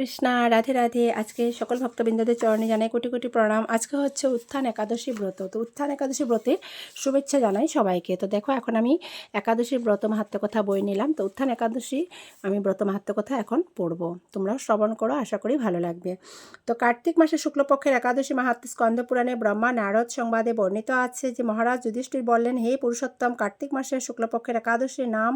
কৃষ্ণা, রাধে রাধে। আজকে সকল ভক্তবৃন্দদের চরণে জানাই কোটি কোটি প্রণাম। আজকে হচ্ছে উত্থান একাদশী ব্রত। তো উত্থান একাদশী ব্রতের শুভেচ্ছা জানাই সবাইকে। তো দেখো, এখন আমি একাদশীর ব্রত মাহাত্ম কথা বই নিলাম। তো উত্থান একাদশী আমি ব্রত মাহাত্ম কথা এখন পড়ব। তোমরাও শ্রবণ করো, আশা করি ভালো লাগবে। তো কার্তিক মাসের শুক্লপক্ষের একাদশী মাহাত্ম স্কন্দ পুরাণে ব্রহ্মা নারদ সংবাদে বর্ণিত আছে যে মহারাজ যুধিষ্ঠির বললেন, হে পুরুষোত্তম, কার্তিক মাসের শুক্লপক্ষের একাদশীর নাম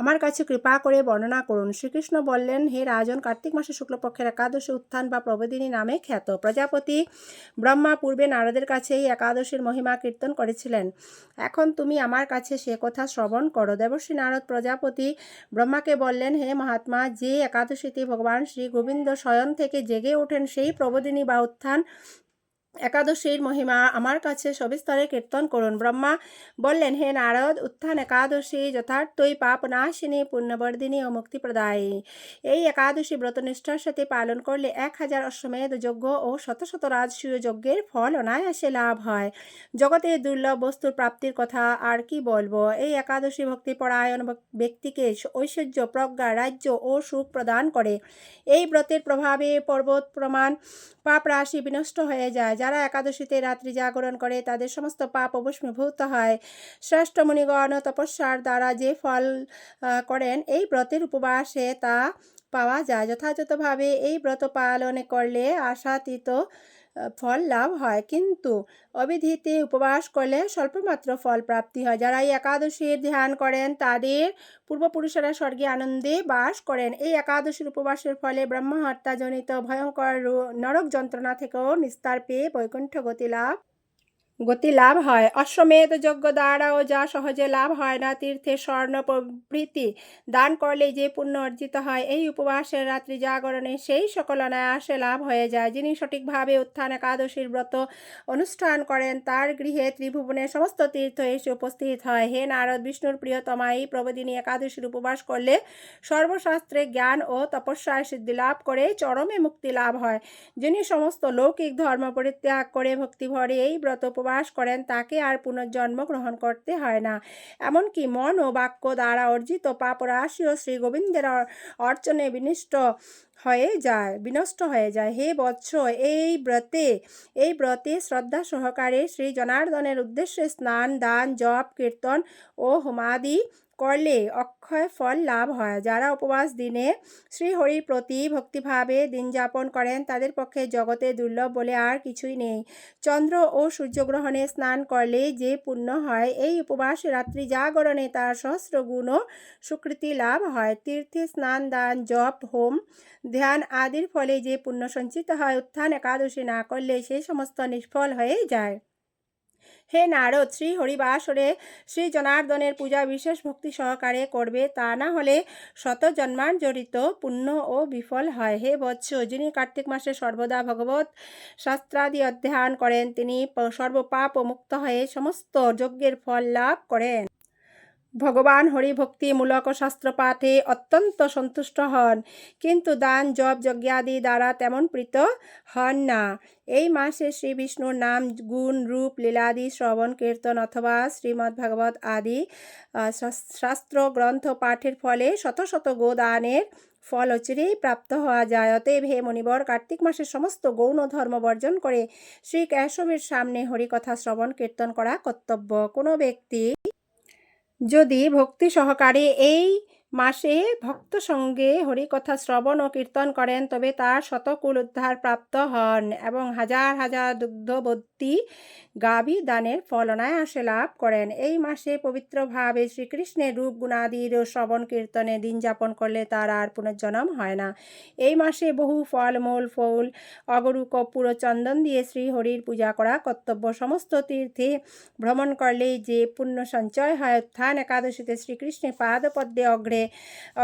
আমার কাছে কৃপা করে বর্ণনা করুন। শ্রীকৃষ্ণ বললেন, হে রাজন, কার্তিক মাসের শুক্লপক্ষের একাদশী উত্থান বা প্রবোধিনী নামে খ্যাত। প্রজাপতি ব্রহ্মা পূর্বে নারদের কাছে এই একাদশীর মহিমা কীর্তন করেছিলেন। এখন তুমি আমার কাছে সে কথা শ্রবণ করো। দেবশ্রী নারদ প্রজাপতি ব্রহ্মাকে বললেন, হে মহাত্মা, যে একাদশীতে ভগবান শ্রী গোবিন্দ স্বয়ন থেকে জেগে ওঠেন, সেই প্রবোধিনী বা উত্থান একাদশীর মহিমা, আমার কাছে সবিস্তরে কীর্তন করুন। ব্রহ্মা বললেন, হে নারদ, উত্থান একাদশী যথার্থই পাপ নাশিনী, পুণ্যবর্ধিনী ও মুক্তিপ্রদায়ী। এই একাদশী ব্রত নিষ্ঠার সাথে পালন করলে এক হাজার অশ্বমেধ যজ্ঞ ও শত শত রাজসূয় যজ্ঞের ফল অনায়াসে লাভ হয়। জগতে দুর্লভ বস্তুর প্রাপ্তির কথা আর কি বলব? এই একাদশী ভক্তি পরায়ণ ব্যক্তিকে ঐশ্বর্য, প্রজ্ঞা, রাজ্য ও সুখ প্রদান করে। এই ব্রতের প্রভাবে পর্বত প্রমাণ, পাপ রাশি বিনষ্ট হয়ে যায়। যারা একাদশীতে রাত্রি জাগরণ করে, তাদের সমস্ত পাপ অবস্মীভূত হয়। শ্রেষ্ঠ মুনিগণ, তপস্যার দ্বারা যে ফল করেন, এই ব্রতের উপবাসে তা পাওয়া যায়। যথাযথভাবে এই ব্রত পালন করলে আশাতীত ফল লাভ হয়। কিন্তু অবিধিতে উপবাস করলে স্বল্পমাত্র ফল প্রাপ্তি হয়। যারা এই একাদশীর ধ্যান করেন, তাদের পূর্বপুরুষেরা স্বর্গে আনন্দে বাস করেন। এই একাদশীর উপবাসের ফলে ব্রহ্মহত্যাজনিত ভয়ঙ্কর নরক যন্ত্রণা থেকেও নিস্তার পেয়ে বৈকুণ্ঠ গতি লাভ গতি লাভ হয়। অশ্বমেধ যজ্ঞ দ্বারাও যা সহজে লাভ হয় না, তীর্থে স্বর্ণ প্রভৃতি দান করলে যে পুণ্য অর্জিত হয়, এই উপবাসের রাত্রি জাগরণে সেই সকল অনায়াসে লাভ হয়ে যায়। যিনি সঠিকভাবে উত্থান একাদশীর ব্রত অনুষ্ঠান করেন, তার গৃহে ত্রিভুবনের সমস্ত তীর্থ এসে উপস্থিত হয়। হে নারদ বিষ্ণুর প্রিয়তমা, এই প্রবদিনী একাদশীর উপবাস করলে সর্বশাস্ত্রে জ্ঞান ও তপস্যায় সিদ্ধি লাভ করে, চরমে মুক্তি লাভ হয়। যিনি সমস্ত লৌকিক ধর্ম পরিত্যাগ করে ভক্তিভরে এই ব্রত উপবাস উপবাস করেন, তাকে আর পুনর্জন্ম গ্রহণ করতে হয় না। এমনকি মন ও বাক্য দ্বারা অর্জিত পাপ ও শ্রী গোবিন্দের অর্চনে বিনিষ্ট হয়ে যায়, বিনষ্ট হয়ে যায়। হে বৎস, এই ব্রতে এই ব্রতে শ্রদ্ধা সহকারে শ্রী জনার্দনের উদ্দেশ্যে স্নান, দান, জপ, কীর্তন ও হোমাদি করলে অক্ষয় ফল লাভ হয়। যারা উপবাস দিনে শ্রীহরির প্রতি ভক্তিভাবে দিন যাপন করেন, তাদের পক্ষে জগতে দুর্লভ বলে আর কিছুই নেই। চন্দ্র ও সূর্যগ্রহণে স্নান করলে যে পুণ্য হয়, এই উপবাস রাত্রি জাগরণে তার সহস্র গুণ সুকৃতি লাভ হয়। তীর্থে স্নান, দান, জপ, হোম, ধ্যান আদির ফলে যে পুণ্য সঞ্চিত হয়, উত্থান একাদশী না করলে সে সমস্ত নিষ্ফল হয়ে যায়। হে নারদ শ্রী হরিবাসরে শ্রী জনার্দনের পূজা বিশেষ ভক্তি সহকারে করবে। তা না হলে শত জন্মাঞ্জড়িত পুণ্য ও বিফল হয়। হে বৎস, যিনি কার্তিক মাসে সর্বদা ভগবত শাস্ত্রাদি অধ্যয়ন করেন, তিনি সর্বপাপ মুক্ত হয়ে সমস্ত যজ্ঞের ফল লাভ করেন। ভগবান হরিভক্তিমূলক শাস্ত্রপাঠে অত্যন্ত সন্তুষ্ট হন, কিন্তু দান, জপ, যজ্ঞাদি দ্বারা তেমন প্রীত হন না। এই মাসে শ্রী বিষ্ণুর নাম, গুণ, রূপ, লীলাদি, শ্রবণ, কীর্তন অথবা শ্রীমদ্ ভাগবত আদি শাস্ত্র গ্রন্থ পাঠের ফলে শত শত গোদানের ফল অচিরেই প্রাপ্ত হওয়া যায়। অতএব হে মণিবর কার্তিক মাসের সমস্ত গৌণ ধর্ম বর্জন করে শ্রী কেশবের সামনে হরিকথা, শ্রবণ, কীর্তন করা কর্তব্য। কোনো ব্যক্তি যদি ভক্তি সহকারে এই মাসে ভক্ত সঙ্গে হরিকথা শ্রবণ ও কীর্তন করেন, তবে তার শতকুল উদ্ধার প্রাপ্ত হন এবং হাজার হাজার দুগ্ধবর্তী গাভী দানের ফল অনায়াসে লাভ করেন। এই মাসে পবিত্রভাবে শ্রীকৃষ্ণের রূপ গুণাদির শ্রবণ কীর্তনে দিন যাপন করলে তার আর পুনর্জন্ম হয় না। এই মাসে বহু ফল, মূল, ফুল, অগরু কপুর ও চন্দন দিয়ে শ্রী হরির পূজা করা কর্তব্য। সমস্ত তীর্থে ভ্রমণ করলে যে পুণ্য সঞ্চয় হয়, উত্থান একাদশীতে শ্রীকৃষ্ণের পাদপদ্মে অগ্রে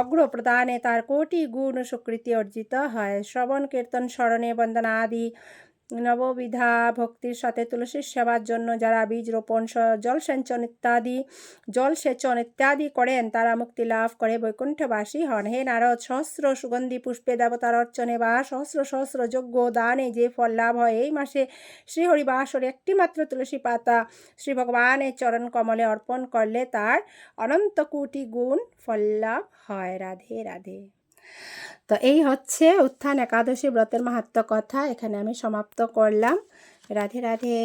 অগ্র প্রদানে তার কোটি গুণ স্বীকৃতি অর্জিত হয়। শ্রবণ, কীর্তন, স্মরণে বন্দনা আদি নববিধা, ভক্তির সাথে তুলসীর সেবার জন্য যারা বীজ রোপণ জলসেচন ইত্যাদি জলসেচন ইত্যাদি করেন, তারা মুক্তি লাভ করে বৈকুণ্ঠবাসী হন। হে নারদ, সহস্র সুগন্ধি পুষ্পে দেবতার অর্চনে বা সহস্র সহস্র যোগ্য দানে যে ফল লাভ হয়, এই মাসে শ্রীহরিবাসরে একটিমাত্র তুলসী পাতা শ্রী ভগবানের চরণ কমলে অর্পণ করলে তার অনন্ত কোটি গুণ ফল লাভ হয়। রাধে রাধে। তো এই হচ্ছে উত্থান একাদশী ব্রতের মাহাত্ম কথা। এখানে আমি সমাপ্ত করলাম। রাধে রাধে।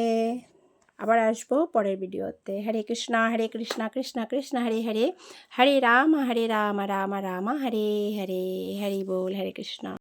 আবার আসব পরের ভিডিওতে। হরে কৃষ্ণ হরে কৃষ্ণ কৃষ্ণ কৃষ্ণ, হরে হরে। হরে রাম হরে রাম রাম রাম হরে হরে, হরি বল, হরে কৃষ্ণ।